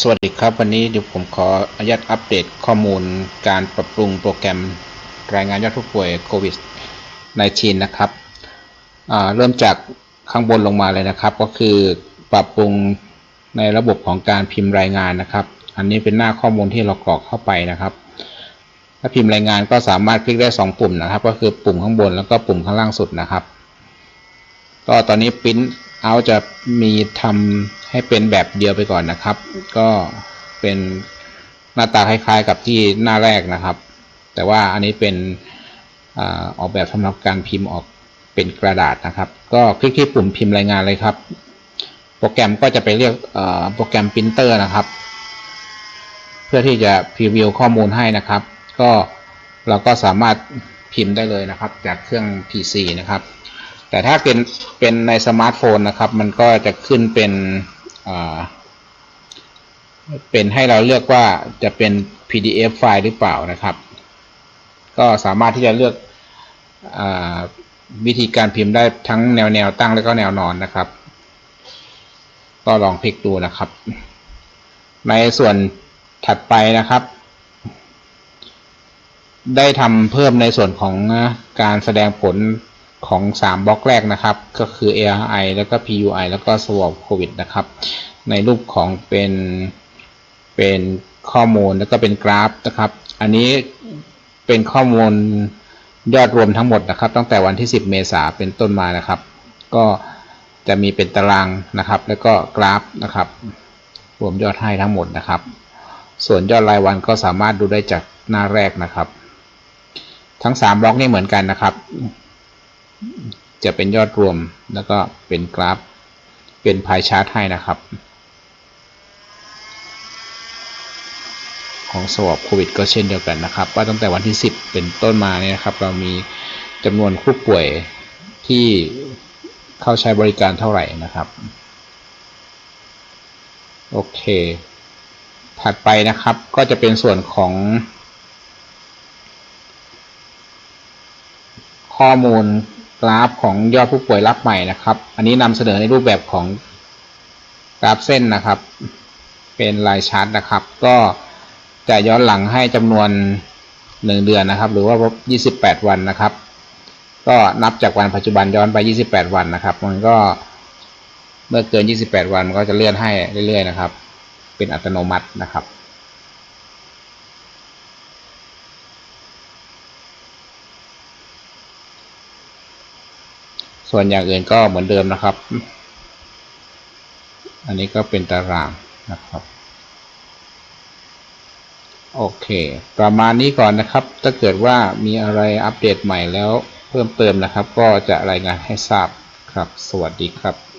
สวัสดีครับ วันนี้เดี๋ยวผมขออนุญาตอัปเดตข้อมูลการปรับปรุงโปรแกรมรายงานยอดผู้ป่วยโควิด -19 นะครับเริ่มจากข้างบนลงมาเลยนะครับ ก็คือปรับปรุงในระบบของการพิมพ์รายงานนะครับ อันนี้เป็นหน้าข้อมูลที่เรากรอกเข้าไปนะครับ ถ้าพิมพ์รายงานก็สามารถคลิกได้ 2 ปุ่มนะครับ ก็คือปุ่มข้างบนแล้วก็ปุ่มข้างล่างสุดนะครับ ก็ตอนนี้ print out จะมีทำให้เป็นแบบเดียวไปก่อนนะครับ ก็เป็นหน้าตาคล้ายๆกับที่หน้าแรกนะครับ แต่ว่าอันนี้เป็นอออกแบบสำหรับการพิมพ์ออกเป็นกระดาษนะครับ ก็คลิกที่ปุ่มพิมพ์รายงานเลยครับ โปรแกรมก็จะไปเรียกโปรแกรม Printer นะครับ เพื่อที่จะพรีวิวข้อมูลให้นะครับ ก็เราก็สามารถพิมพ์ได้เลยนะครับ จากเครื่อง PC นะครับ แต่ถ้าเป็นเป็นในสมาร์ทโฟนนะครับ มันก็จะขึ้นเป็นอ่าเป็นให้เราเลือกว่าจะเป็น PDF ไฟล์หรือเปล่านะครับ ก็สามารถที่จะเลือกอวิธีการพิมพ์ได้ทั้งแนวแนวตั้งและก็แนวนอนนะครับ ก็ลองพลิกดูนะครับ ในส่วนถัดไปนะครับ ได้ทำเพิ่มในส่วนของการแสดงผล ของ 3บล็อกแรกนะครับ ก็คือ ARI แล้วก็ PUI แล้วก็ Swab COVID นะครับ ในรูปของเป็นเป็นข้อมูลแล้วก็เป็นกราฟนะครับ อันนี้เป็นข้อมูลยอดรวมทั้งหมดนะครับ ตั้งแต่วันที่ 10 เมษาเป็นต้นมานะครับ ก็จะมีเป็นตารางนะครับ แล้วก็กราฟนะครับ รวมยอดให้ทั้งหมดนะครับ ส่วนยอดรายวันก็สามารถดูได้จากหน้าแรกนะครับ ทั้ง 3 บล็อกนี่เหมือนกันนะครับ จะเป็นยอดรวมแล้วก็เป็นกราฟ เป็นพายชาร์ตให้นะครับ ของสวอปโควิดก็เช่นเดียวกันนะครับ ว่าตั้งแต่วันที่ 10 เป็นต้นมาเนี่ยนะครับ เรามีจำนวนผู้ป่วยที่เข้าใช้บริการเท่าไหร่นะครับ โอเค ถัดไปนะครับก็จะเป็นส่วนของ ข้อมูล ราฟของยอดผู้ป่วยรับใหม่นะครับ อันนี้นำเสนอในรูปแบบของกราฟเส้นนะครับ เป็นลายชาร์ตนะครับ ก็จะย้อนหลังให้จำนวน 1 เดือนนะครับ หรือว่า28 วันนะครับ ก็นับจากวันปัจจุบันย้อนไป 28 วันนะครับ มันก็เมื่อเกิน 28 วันมันก็จะเลื่อนให้เรื่อยๆนะครับ เป็นอัตโนมัตินะครับ ส่วนอย่างอื่นก็เหมือนเดิมนะครับ อันนี้ก็เป็นตารางนะครับ โอเค ประมาณนี้ก่อนนะครับ ถ้าเกิดว่ามีอะไรอัปเดตใหม่แล้วเพิ่มเติมนะครับ ก็จะรายงานให้ทราบครับ สวัสดีครับ